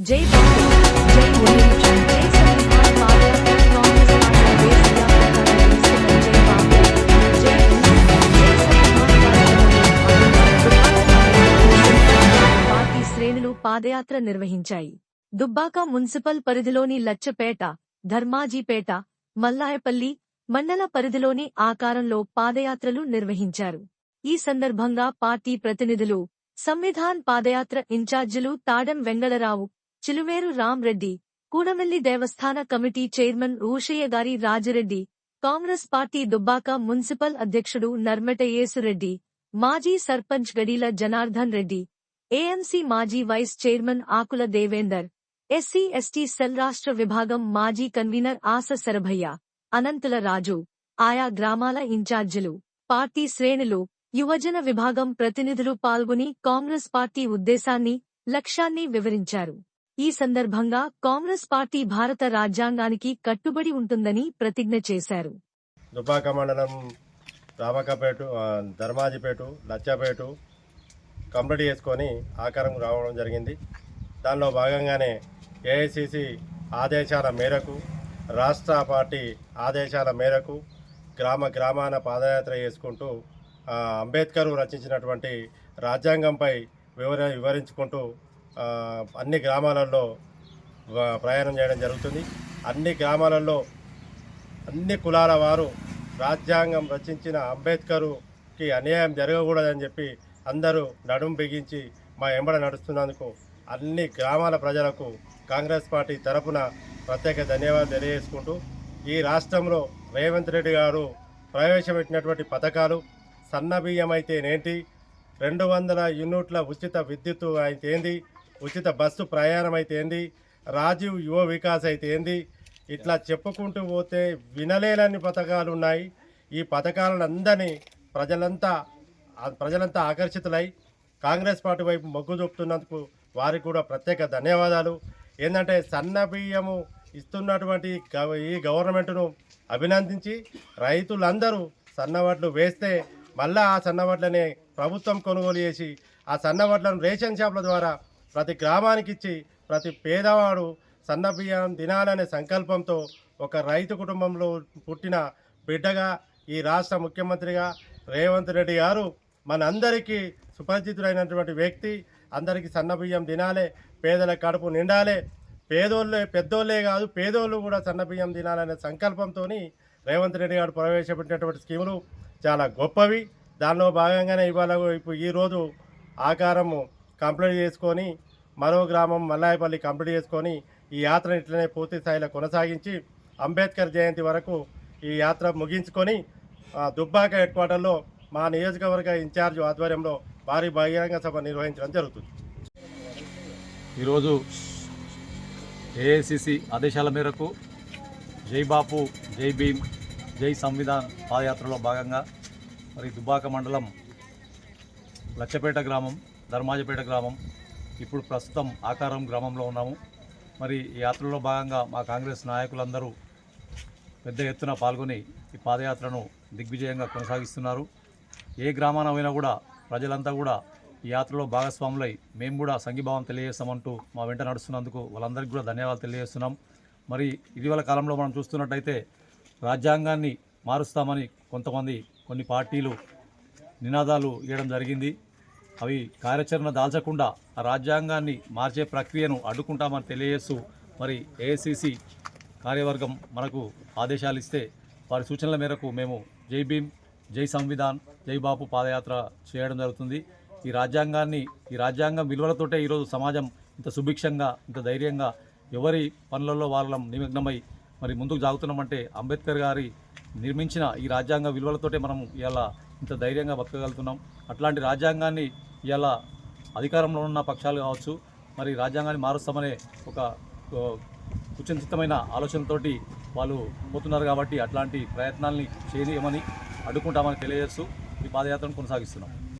జై జై శ్రేణులు పాదయాత్ర నిర్వహించాయి. దుబ్బాక మున్సిపల్ పరిధిలోని లచ్చపేట ధర్మాజీపేట మల్లాయపల్లి మండల పరిధిలోని ఆకారంలో పాదయాత్రలు నిర్వహించారు. ఈ సందర్భంగా పార్టీ ప్రతినిధులు సంవిధాన్ పాదయాత్ర ఇన్ఛార్జీలు తాడం వెంగళరావు చిలువేరు రామ్రెడ్డి కూడవెల్లి దేవస్థాన కమిటీ చైర్మన్ ఊషయ్య గారి రాజిరెడ్డి కాంగ్రెస్ పార్టీ దుబ్బాక మున్సిపల్ అధ్యక్షుడు నర్మట యేసురెడ్డి మాజీ సర్పంచ్ గడీల జనార్దన్ రెడ్డి ఏఎంసీ మాజీ vice chairman Akula Devender SC ST cell రాష్ట్ర విభాగం మాజీ కన్వీనర్ ఆస శరభయ్య అనంతుల రాజు ఆయా గ్రామాల ఇన్ఛార్జీలు పార్టీ శ్రేణులు యువజన విభాగం ప్రతినిధులు పాల్గొని కాంగ్రెస్ పార్టీ ఉద్దేశాన్ని లక్ష్యాన్ని వివరించారు. ఈ సందర్భంగా కాంగ్రెస్ పార్టీ భారత రాజ్యాంగానికి కట్టుబడి ఉంటుందని ప్రతిజ్ఞ చేశారు. దుబ్బాక మండలం రామకపేట ధర్మాజిపేట లచ్చపేట కంప్లీట్ చేసుకొని ఆకారం రావడం జరిగింది. దానిలో భాగంగానే ఏఐసిసి ఆదేశాల మేరకు రాష్ట్ర పార్టీ ఆదేశాల మేరకు గ్రామ గ్రామాన పాదయాత్ర చేసుకుంటూ అంబేద్కర్ రచించినటువంటి రాజ్యాంగంపై వివర వివరించుకుంటూ అన్ని గ్రామాలలో ప్రయాణం చేయడం జరుగుతుంది. అన్ని గ్రామాలలో అన్ని కులాల వారు రాజ్యాంగం రచించిన అంబేద్కరుకి అన్యాయం జరగకూడదని చెప్పి అందరూ నడుం బిగించి మా ఎంబడ నడుస్తున్నందుకు అన్ని గ్రామాల ప్రజలకు కాంగ్రెస్ పార్టీ తరపున ప్రత్యేక ధన్యవాదాలు తెలియజేసుకుంటూ ఈ రాష్ట్రంలో రేవంత్ రెడ్డి గారు ప్రవేశపెట్టినటువంటి పథకాలు సన్న బియ్యం అయితేనేంటి? రెండు వందల యూనిట్ల ఉచిత విద్యుత్తు అయితే ఏంది ఉచిత బస్సు ప్రయాణం అయితే ఏంది? రాజీవ్ యువ వికాస్ అయితే ఏంది? ఇట్లా చెప్పుకుంటూ పోతే వినలేనన్ని పథకాలు ఉన్నాయి ఈ పథకాలను అందరినీ ప్రజలంతా ప్రజలంతా ఆకర్షితులై కాంగ్రెస్ పార్టీ వైపు మొగ్గు చూపుతున్నందుకు వారికి కూడా ప్రత్యేక ధన్యవాదాలు. ఏంటంటే సన్న బియ్యము ఇస్తున్నటువంటి ఈ గవర్నమెంట్ను అభినందించి రైతులందరూ సన్నవడ్లు వేస్తే మళ్ళా ఆ సన్నవడ్లనే ప్రభుత్వం కొనుగోలు చేసి ఆ సన్నవడ్లను రేషన్ షాపుల ద్వారా ప్రతి గ్రామానికి ఇచ్చి ప్రతి పేదవాడు సన్న బియ్యం తినాలనే సంకల్పంతో ఒక రైతు కుటుంబంలో పుట్టిన బిడ్డగా ఈ రాష్ట్ర ముఖ్యమంత్రిగా రేవంత్ రెడ్డి గారు మనందరికీ సుపరిచితుడైనటువంటి వ్యక్తి. అందరికీ సన్న బియ్యం తినాలే పేదల కడుపు నిండాలే. పేదోళ్ళే పెద్దోళ్ళే కాదు పేదోళ్ళు కూడా సన్న బియ్యం తినాలనే సంకల్పంతో రేవంత్ రెడ్డి గారు ప్రవేశపెట్టినటువంటి స్కీములు చాలా గొప్పవి. దానిలో భాగంగానే ఇవాళ ఇప్పుడు ఈరోజు ఆకారము కంప్లీట్ చేసుకొని మరో గ్రామం మల్లాయపల్లి కంప్లీట్ చేసుకొని ఈ యాత్రను ఇట్లనే పూర్తి స్థాయిలో కొనసాగించి అంబేద్కర్ జయంతి వరకు ఈ యాత్ర ముగించుకొని దుబ్బాక హెడ్ క్వార్టర్లో మా నియోజకవర్గ ఇన్ఛార్జ్ ఆధ్వర్యంలో భారీ బహిరంగ సభ నిర్వహించడం జరుగుతుంది. ఈరోజు ఏఐసిసి ఆదేశాల మేరకు జై బాపు జై భీమ్ జై సంవిధాన్ పాదయాత్రలో భాగంగా మరి దుబ్బాక మండలం లచ్చపేట గ్రామం ధర్మాజపేట గ్రామం. ఇప్పుడు ప్రస్తుతం ఆకారం గ్రామంలో ఉన్నాము. మరి ఈ యాత్రలో భాగంగా మా కాంగ్రెస్ నాయకులందరూ పెద్ద ఎత్తున పాల్గొని ఈ పాదయాత్రను దిగ్విజయంగా కొనసాగిస్తున్నారు. ఏ గ్రామాన పోయినా కూడా ప్రజలంతా కూడా ఈ యాత్రలో భాగస్వాములై మేము కూడా సంఘీభావం తెలియజేస్తామంటూ మా వెంట నడుస్తున్నందుకు వాళ్ళందరికీ కూడా ధన్యవాదాలు తెలియజేస్తున్నాం. మరి ఇటీవల కాలంలో మనం చూస్తున్నట్టయితే రాజ్యాంగాన్ని మారుస్తామని కొంతమంది కొన్ని పార్టీలు నినాదాలు ఇవ్వడం జరిగింది. అవి కార్యాచరణ దాల్చకుండా ఆ రాజ్యాంగాన్ని మార్చే ప్రక్రియను అడ్డుకుంటామని తెలియజేస్తూ మరి ఏఐసిసి కార్యవర్గం మనకు ఆదేశాలు ఇస్తే వారి సూచనల మేరకు మేము జై భీమ్ జై సంవిధాన్ జై బాపు పాదయాత్ర చేయడం జరుగుతుంది. ఈ రాజ్యాంగాన్ని ఈ రాజ్యాంగం విలువలతోటే ఈరోజు సమాజం ఇంత సుభిక్షంగా ఇంత ధైర్యంగా ఎవరి పనులలో వాళ్ళం నిమగ్నమై మరి ముందుకు సాగుతున్నామంటే అంబేద్కర్ గారి నిర్మించిన ఈ రాజ్యాంగ విలువలతోటే మనం ఇలా ఇంత ధైర్యంగా బతకగలుగుతున్నాం. అట్లాంటి రాజ్యాంగాన్ని ఇలా అధికారంలో ఉన్న పక్షాలు కావచ్చు మరి రాజ్యాంగాన్ని మారుస్తామనే ఒక ఓ, ఆలోచనతోటి వాళ్ళు పోతున్నారు కాబట్టి అట్లాంటి ప్రయత్నాల్ని చేయమని అడ్డుకుంటామని తెలియజేస్తూ ఈ పాదయాత్రను కొనసాగిస్తున్నాం.